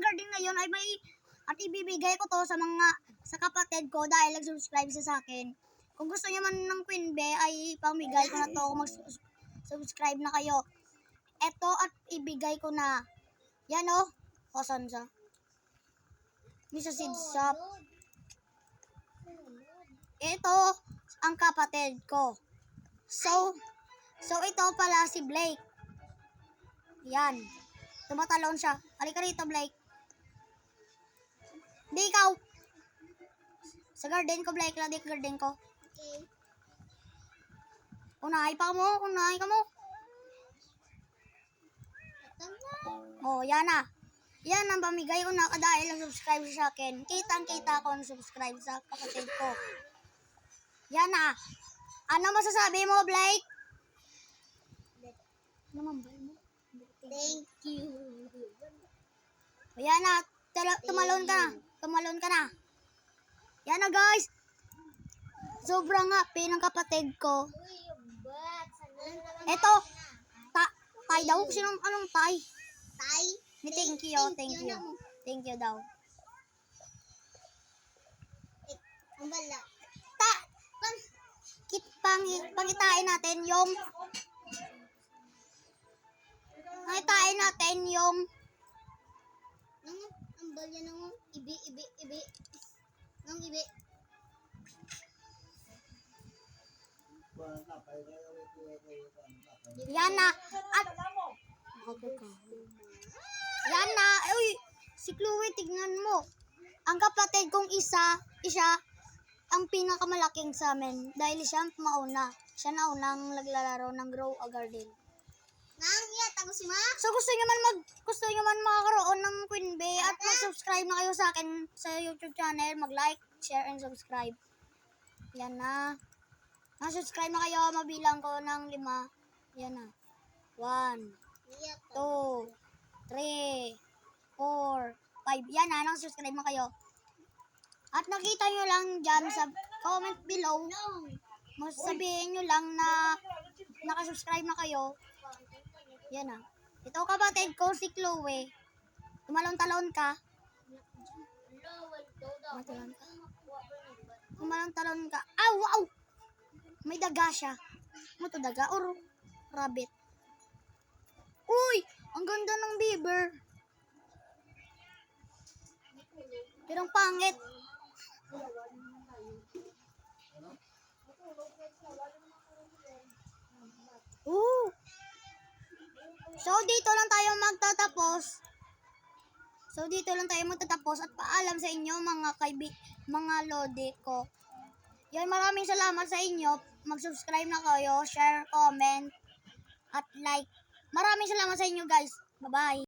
Garden ngayon ay may at ibibigay ko to sa mga sa kapatid ko dahil nag-subscribe siya sa akin. Kung gusto niyo man ng Queen Bee ay pamigay ko na to kung mag-subscribe na kayo. Ito at ibigay ko na. Yan oh. O, saan siya? May sa seed shop. Ito ang kapatid ko. So, so ito pala si Blake. Yan. Tumatalon siya. Halika rito, Blake. Di ikaw. Sa garden ko, Blake. Ladi ka garden ko. Okay. Unahay pa mo. Unahay ka mo. Oh, yan na. Yan ang pamigay ko na dahil ang subscribe sa akin. Kitang-kita ko ang subscribe sa kapatid ko. Yan na. Ano masasabi mo, Blake? Ano man ba mo? Thank you. O yan na. Tumalon ka na. Tumalon ka na. Yan na, guys. Sobrang happy ng kapatid ko. Ito. Ta tay daw. Sinong anong tay? tay. Thank you. Thank you. Thank you daw. Eh, ang bala. Ta pang kit pang pangitain natin yung pangitain natin yung ang bala nang ibi ibi ibi. Nang ibi. yan na at yan na uy si Chloe tignan mo ang kapatid kong isa isa ang pinakamalaking sa amin dahil siya mauna siya na unang naglalaro ng grow a garden Nang iya tago si ma. So gusto niyo man mag gusto niyo man makakaroon ng Queen Bee at mag-subscribe na kayo sa akin sa YouTube channel, mag-like, share and subscribe. Yan na. Na-subscribe na kayo, mabilang ko ng lima. Yan na. One, two, three, four, five. Yan na, nang-subscribe na kayo. At nakita nyo lang dyan sa comment below, masasabihin nyo lang na nakasubscribe na kayo. Yan na. Ito kapatid ko, si Chloe. Tumalon-talon ka. Tumalon ka. Tumalon-talon ka. Ah, wow! May daga siya. Ano to, daga or rabbit? Uy! Ang ganda ng beaver. Pero ang pangit. Ooh! So, dito lang tayo magtatapos. So, dito lang tayo magtatapos at paalam sa inyo mga kaibi, mga lodi ko. Yan, maraming salamat sa inyo. Mag-subscribe na kayo, share, comment, at like. Maraming salamat sa inyo guys. Bye-bye.